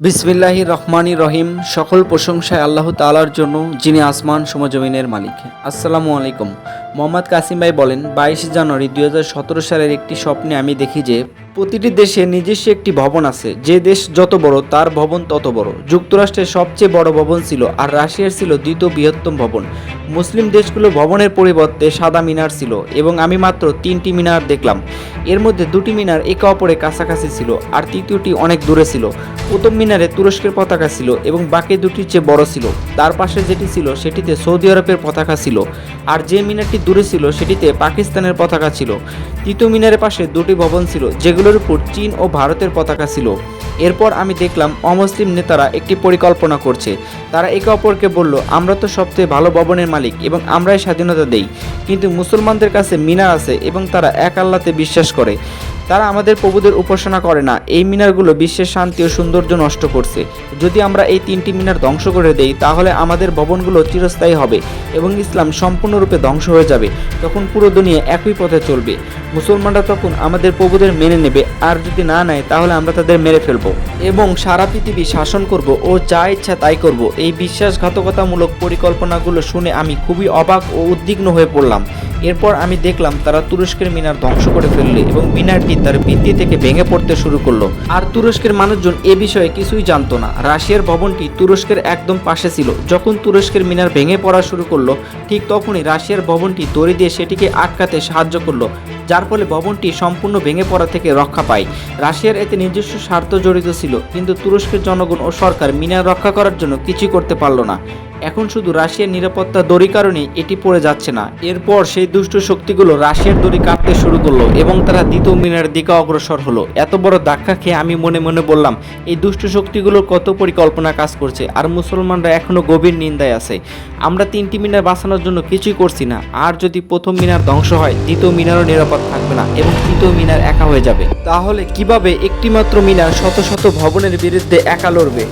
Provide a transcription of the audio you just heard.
বিসমিল্লাহি রহমানি রহিম সকল প্রশংসায় আল্লাহ তালার জন্য যিনি আসমান সমজমিনের মালিক। আসসালামু আলাইকুম। মোহাম্মদ কাসিম ভাই বলেন, বাইশে জানুয়ারি দুই হাজার সতেরো সালের একটি স্বপ্নে আমি দেখি যে, প্রতিটি দেশে নিজস্ব একটি ভবন আছে। যে দেশ যত বড়, তার ভবন তত বড়। যুক্তরাষ্ট্রের সবচেয়ে বড় ভবন ছিল আর রাশিয়ার ছিল দ্বিতীয় বৃহত্তম ভবন। মুসলিম দেশগুলোর ভবনের পরিবর্তে সাদা মিনার ছিল এবং আমি মাত্র তিনটি মিনার দেখলাম। এর মধ্যে দুটি মিনার একে অপরের কাছাকাছি ছিল আর তৃতীয়টি অনেক দূরে ছিল। প্রথম মিনারে তুরস্কের পতাকা ছিল এবং বাকি দুটির চেয়ে বড় ছিল। তার পাশে যেটি ছিল, সেটিতে সৌদি আরবের পতাকা ছিল। আর যে মিনারটি দূরে ছিল, সেটিতে পাকিস্তানের পতাকা ছিল। তৃতীয় মিনারের পাশে দুটি ভবন ছিল, যেগুলোর উপর চীন ও ভারতের পতাকা ছিল। এরপর আমি দেখলাম অমুসলিম নেতারা একটি পরিকল্পনা করছে। তারা একে অপরকে বলল, আমরা তো সবচেয়ে ভালো ভবনের মালিক এবং আমরাই স্বাধীনতা দেই। কিন্তু মুসলমানদের কাছে মিনার আছে এবং তারা এক আল্লাতে বিশ্বাস করে। তারা আমাদের প্রভুদের উপাসনা করে না। এই মিনারগুলো বিশ্বের শান্তি ও সৌন্দর্য নষ্ট করছে। যদি আমরা এই তিনটি মিনার ধ্বংস করে দেই, তাহলে আমাদের ভবনগুলো চিরস্থায়ী হবে এবং ইসলাম সম্পূর্ণরূপে ধ্বংস হয়ে যাবে। তখন পুরো দুনিয়া একই পথে চলবে। মুসলমানরা তখন আমাদের প্রভুদের মেনে নেবে। আর যদি না নেয়, তাহলে আমরা তাদের মেরে ফেলব এবং সারা পৃথিবী শাসন করব ও যা ইচ্ছা তাই করব। এই বিশ্বাসঘাতকতামূলক পরিকল্পনাগুলো শুনে আমি খুবই অবাক ও উদ্বিগ্ন হয়ে পড়লাম। এরপর আমি দেখলাম তারা তুরস্কের মিনার ধ্বংস করে ফেললে এবং মিনারটি তার ভিত্তি থেকে ভেঙে পড়তে শুরু করল। আর তুরস্কের মানুষজন এ বিষয়ে কিছুই জানতো না। রাশিয়ার ভবনটি তুরস্কের একদম পাশে ছিল। যখন তুরস্কের মিনার ভেঙে পড়া শুরু করল, ঠিক তখনই রাশিয়ার ভবনটি দড়ি দিয়ে সেটিকে আটকাতে সাহায্য করল, যার ফলে ভবনটি সম্পূর্ণ ভেঙে পড়া থেকে রক্ষা পায়। রাশিয়ার এতে নিজস্ব স্বার্থ জড়িত ছিল, কিন্তু তুরস্কের জনগণ ও সরকার মিনার রক্ষা করার জন্য কিছুই করতে পারল না। এখন শুধু রাশিয়ার নিরাপত্তা দড়ি কারণে এটি পড়ে যাচ্ছে না। এরপর সেই দুষ্ট শক্তিগুলো রাশিয়ার দড়ি কাটতে শুরু করল এবং তারা দ্বিতীয় মিনারের দিকে অগ্রসর হলো। এত বড় ধাক্কা খেয়ে আমি মনে মনে বললাম, এই দুষ্ট শক্তিগুলোর কত পরিকল্পনা কাজ করছে আর মুসলমানরা এখনও গভীর নিন্দায় আছে। আমরা তিনটি মিনার বাঁচানোর জন্য কিছুই করছি না। আর যদি প্রথম মিনার ধ্বংস হয়, দ্বিতীয় মিনারও নিরাপদ থাকবে না এবং তৃতীয় মিনার একা হয়ে যাবে। তাহলে কীভাবে একটিমাত্র মিনার শত শত ভবনের বিরুদ্ধে একা লড়বে?